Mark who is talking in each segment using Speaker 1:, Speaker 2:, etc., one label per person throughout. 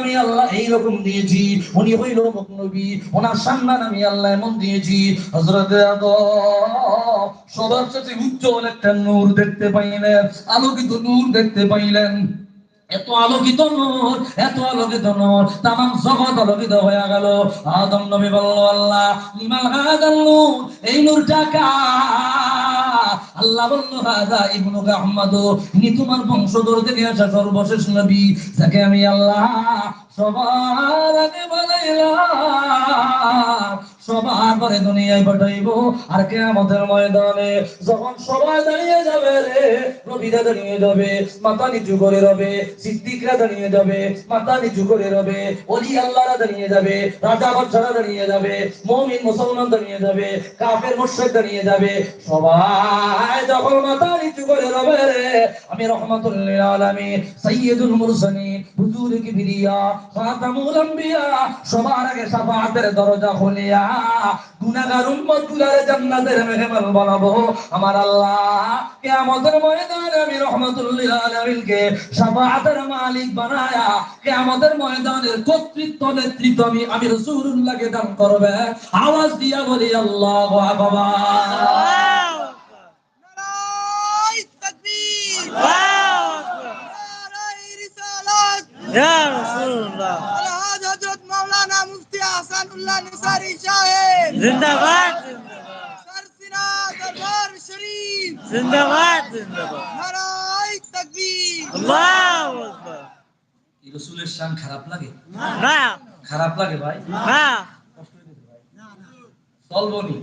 Speaker 1: আমি আল্লাহ এইরকম দিয়েছি, উনি হইল ওনার সম্মান আমি আল্লাহ এমন দিয়েছি। হজরত সবার সাথে উজ্জ্বল একটা নূর দেখতে পাইলেন, আলোকিত নূর দেখতে পাইলেন। এত আলোকিত নূর, এত আলোকিত নূর তাম জগৎ আলোকিত হয়ে গেল। আদম নবী বলল, আল্লাহ হাদাল নূর, এই নূরটা কার? আল্লাহ বলল হাদা ইবনু আহমদ, ইনি তোমার বংশধর থেকে আসা সর্বশেষ নবী, যাকে আমি আল্লাহ সবার আগে বানাইলাম সবার পরে দুনিয়ায় পাঠাইবো আর কে আমাদের ময়দানে যখন সবাই দাঁড়িয়ে যাবে রে, নবীরা দাঁড়িয়ে যাবে, মাথা নিচু করে রবে, সিদ্দিকরা দাঁড়িয়ে যাবে, মাথা নিচু করে রবে অলি আল্লাহরা দাঁড়িয়ে যাবে, রাজা বাচ্চারা দাঁড়িয়ে যাবে, মমিন মুসলমান দাঁড়িয়ে যাবে, কাফের মুশরিক দাঁড়িয়ে যাবে, সবাই যখন মাথা নিচু করে রবে রে, আমি রহমাতুল্লিল আলামিন, সাইয়্যিদুল মুরসালিন, হুজুর কিবরিয়া, খাতামুল আম্বিয়া, সবার আগে শাফাআতের দরজা খুলিয়া গুনাহগার উম্মত গুলারে জান্নাতের মেহমান বানাবো। আমার আল্লাহ কিয়ামতের ময়দানে আমি রহমাতুল্লিল আলামিনকে শাফাআতের মালিক বানায়া কিয়ামতের কর্তৃত্ব, নেতৃত্ব আমি আমি রাসূলুল্লাহকে দান করবে। আওয়াজ দিয়া বলি, আল্লাহু আকবার।
Speaker 2: আমানুল্লাহ নিসারি সাহেব।
Speaker 3: জিন্দাবাদ।
Speaker 2: সর সিনা দরবার শরীফ।
Speaker 3: জিন্দাবাদ। জিন্দাবাদ
Speaker 2: নারায় তাকবীর।
Speaker 3: আল্লাহু আকবার।
Speaker 1: এই রাসূলের শান খারাপ লাগে?
Speaker 3: না।
Speaker 1: খারাপ লাগে ভাই?
Speaker 3: না।
Speaker 1: চলবনি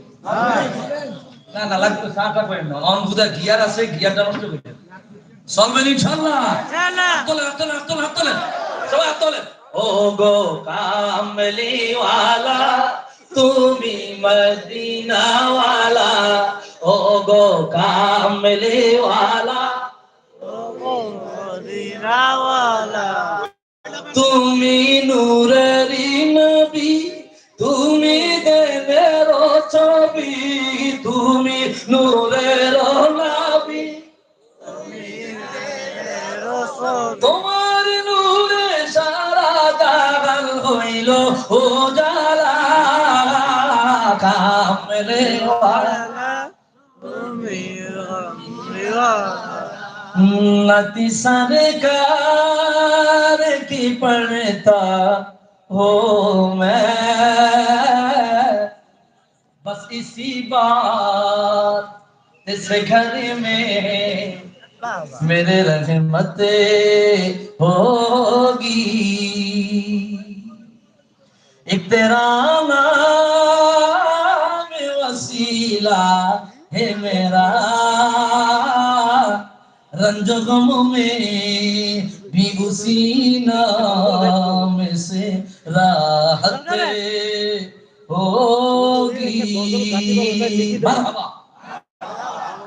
Speaker 1: না? না লাগতো চাটা করেন না। অনবুদা গিয়ার আছে গিয়ারটা নষ্ট করে চলবেন ইনশাআল্লাহ।
Speaker 3: ইনশাআল্লাহ
Speaker 1: হাত তোলেন হাত তোলেন সবাই হাত ও গো কামলিওয়ালা তুমি মদিনাওয়ালা। ও গো
Speaker 3: কামলিওয়ালা
Speaker 1: তুমি নূরেরি নবী তুমি দেবের ছবি তুমি নূরের হইল ও জালা কামলে ওয়ালা नती सरकार की पढ़ता हो मैं बस इसी बात इस घर में मेरे रहमत होगी एक तेरा नाम वसीला है मेरा रंज गम में भी उसी नाम से राहत होगी মারহাবা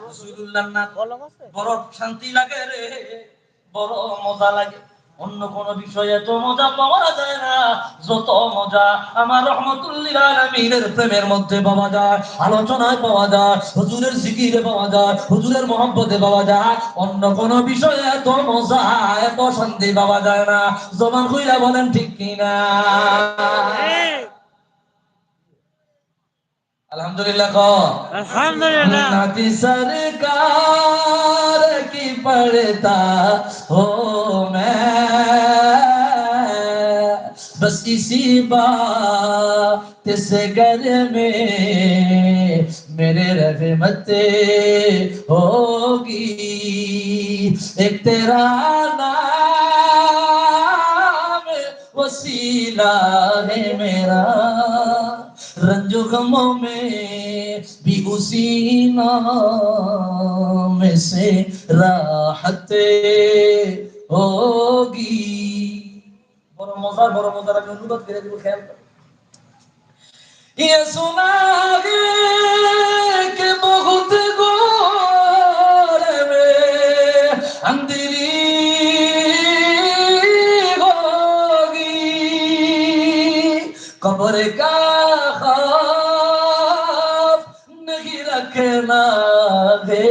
Speaker 1: রাসূলুল্লাহ না বড় শান্তি লাগে রে বড় মজা লাগে অন্য কোন বিষয়ে তো মজা পাওয়া যায় না। যত মজা আমার রহমতুল্লিল আলামিনের প্রেমের মধ্যে পাওয়া যায় আলোচনায় পাওয়া যায় হুজুরের জিকিরে পাওয়া যায় হুজুরের মহব্বতে পাওয়া যায় অন্য কোন বিষয়ে এত মজা এত শান্তি পাওয়া যায় না। জমান হইয়া বলেন ঠিক কিনা? আলহামদুলিল্লাহ কো।
Speaker 3: আলহামদুলিল্লাহ।
Speaker 1: নাতি সরকার কি পড়তা? হো मैं بس اسی بات اس گھر میں میرے رحمت ہوگی۔ ایک تیرا نام وسیلہ ہے میرا۔ رنج غموں میں بھی اسی نام سے راحت ہوگی۔ বড় মজার বড় মজার আমি অনুবাদ করে দিব খেয়াল করো। ये सुना है कि बहुत गोर में अंधेरी होगी कब्र का खौफ नहीं रखना है